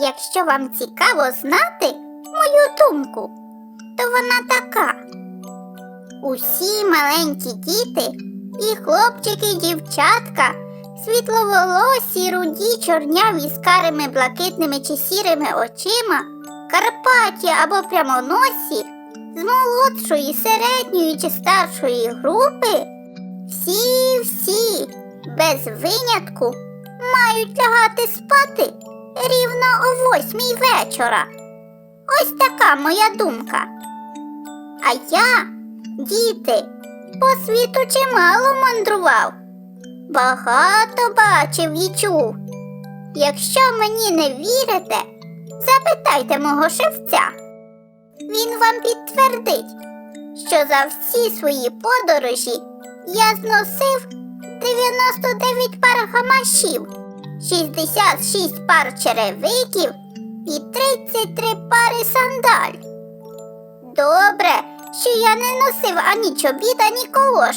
Якщо вам цікаво знати мою думку, то вона така. Усі маленькі діти, і хлопчики, і дівчатка, світловолосі, руді, чорняві з карими блакитними чи сірими очима, карпаті або прямоносі, з молодшої, середньої чи старшої групи, всі-всі, без винятку, мають лягати спати рівно о восьмій вечора. Ось така моя думка. А я, діти, по світу чимало мандрував, багато бачив і чув. Якщо мені не вірите, запитайте мого шевця. Він вам підтвердить, що за всі свої подорожі я зносив 99 пар гамашів. 66 пар черевиків і 33 пари сандаль. Добре, що я не носив ані чобіт, ані колош,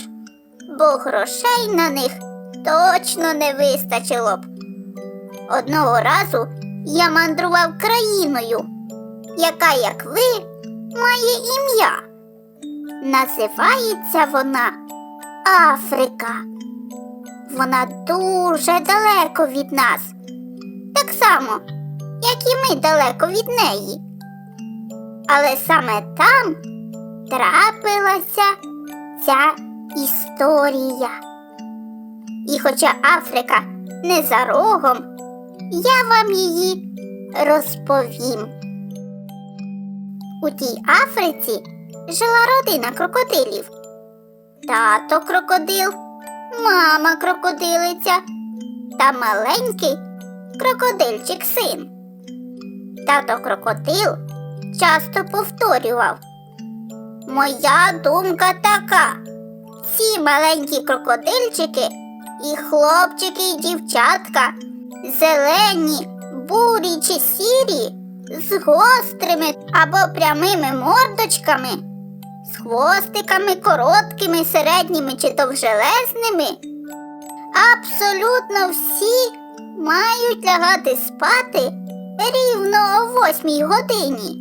бо грошей на них точно не вистачило б. Одного разу я мандрував країною, яка, як ви, має ім'я. Називається вона Африка. Вона дуже далеко від нас, так само, як і ми далеко від неї. Але саме там трапилася ця історія. І хоча Африка не за рогом, я вам її розповім. У тій Африці жила родина крокодилів. Тато крокодил мама крокодилиця та маленький крокодильчик син. Тато крокодил часто повторював. Моя думка така. Ці маленькі крокодильчики і хлопчики, і дівчатка, зелені, бурі чи сірі, з гострими або прямими мордочками хвостиками короткими, середніми чи довжелезними. Абсолютно всі мають лягати спати рівно о восьмій годині.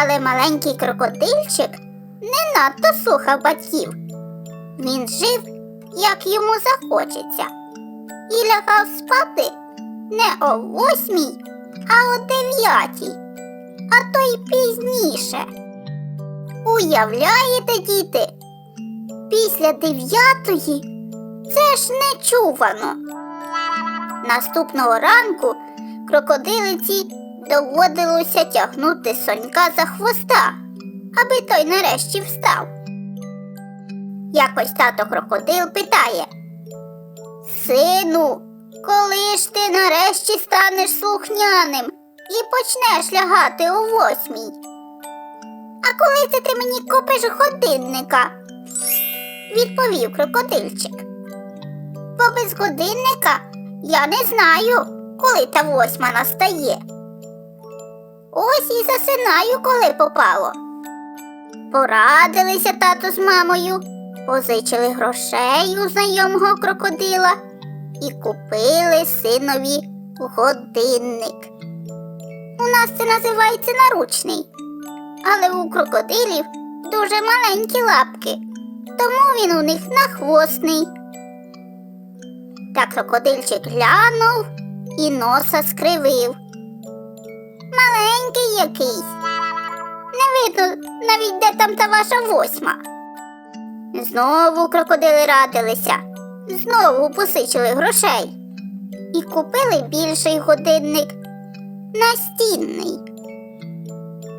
Але маленький крокодильчик не надто слухав батьків. Він жив, як йому захочеться, і лягав спати не о восьмій, а о дев'ятій, а то й пізніше. Уявляєте, діти? Після дев'ятої це ж нечувано. Наступного ранку крокодилиці доводилося тягнути сонька за хвоста, аби той нарешті встав. Якось тато крокодил питає Сину, коли ж ти нарешті станеш слухняним і почнеш лягати о восьмій? А коли це ти мені купиш годинника? відповів крокодильчик. Бо без годинника я не знаю, коли та восьма настає. Ось і засинаю, коли попало. Порадилися тато з мамою, позичили грошей у знайомого крокодила і купили синові годинник. У нас це називається наручний але у крокодилів дуже маленькі лапки, тому він у них нахвостний. Та крокодильчик глянув і носа скривив. Маленький якийсь. Не видно навіть де там та ваша восьма. Знову крокодили радилися, знову посичили грошей і купили більший годинник настінний.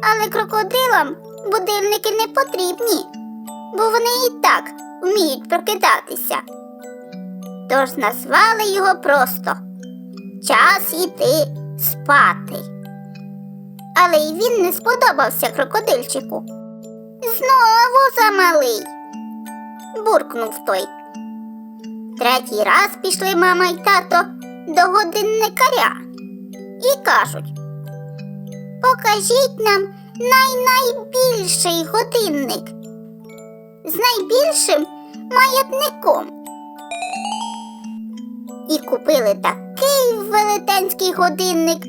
Але крокодилам будильники не потрібні, бо вони і так вміють прокидатися. Тож назвали його просто час іти спати. Але й він не сподобався крокодильчику. Знову замалий, буркнув той. Третій раз пішли мама й тато до годинникаря і кажуть: Покажіть нам най-найбільший годинник з найбільшим маятником. І купили такий велетенський годинник,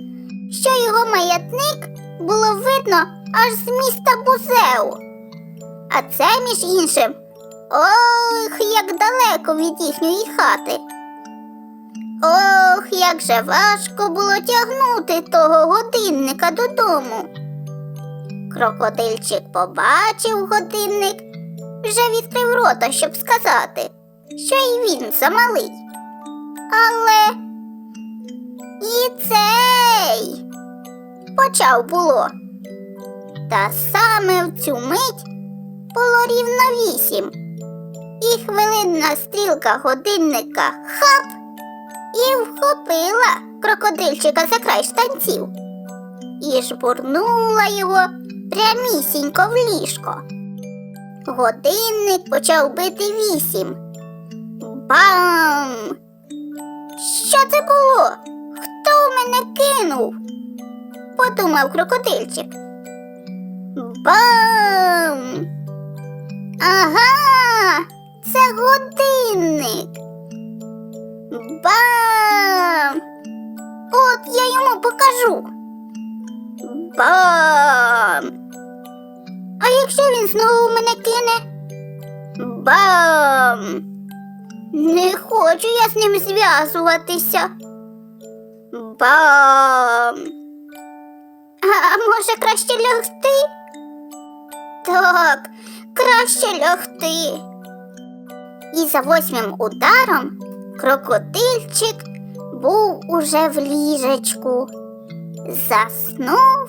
що його маятник було видно аж з міста Бузеу. А це, між іншим, ох, як далеко від їхньої хати. Ох, як же важко було тягнути того годинника додому. Крокодильчик побачив годинник, вже відкрив рота, щоб сказати, що й він замалий. Але і цей почав було. Та саме в цю мить було рівно вісім. І хвилинна стрілка годинника хап і вхопила крокодильчика за край штанців і жбурнула його прямісінько в ліжко. Годинник почав бити вісім. Бам! Що це було? Хто мене кинув? подумав крокодильчик. Бам! Ага, це годинник. Покажу. Бам! А якщо він знову мене кине? Бам! Не хочу я з ним зв'язуватися. Бам! А може краще лягти? Так, краще лягти. І за восьмим ударом крокодильчик був уже в ліжечку, заснув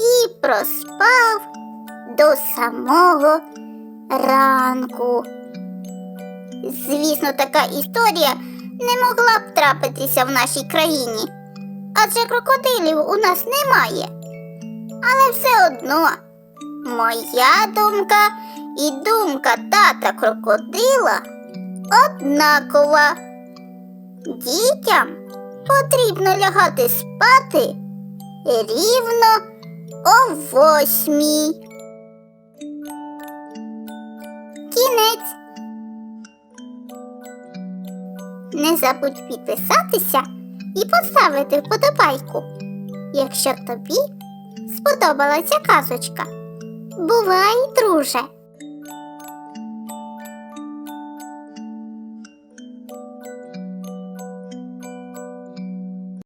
і проспав до самого ранку. Звісно, така історія не могла б трапитися в нашій країні, адже крокодилів у нас немає. Але все одно моя думка і думка тата крокодила однакова. Дітям потрібно лягати спати рівно о восьмій. Кінець. Не забудь підписатися і поставити вподобайку, якщо тобі сподобалася казочка. Бувай, друже!